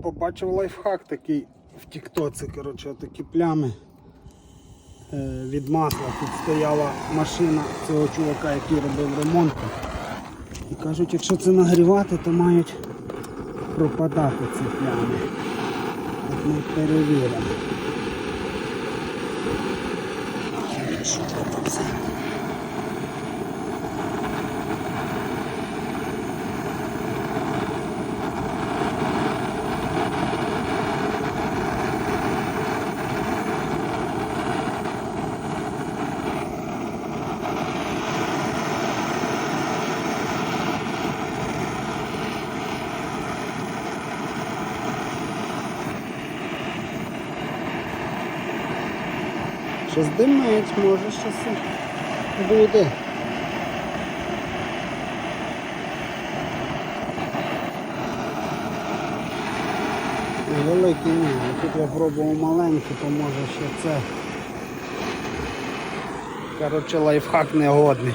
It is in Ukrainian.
побачив лайфхак такий в тіктоці, коротше, такі плями е, від масла. Тут стояла машина цього чувака, який робив ремонт. І кажуть, якщо це нагрівати, то мають пропадати ці плями. От ми перевіримо. Що все? Щось димить, може щось буде. Великий ні, тут я пробував маленький, то може ще це. Коротше, лайфхак негодний.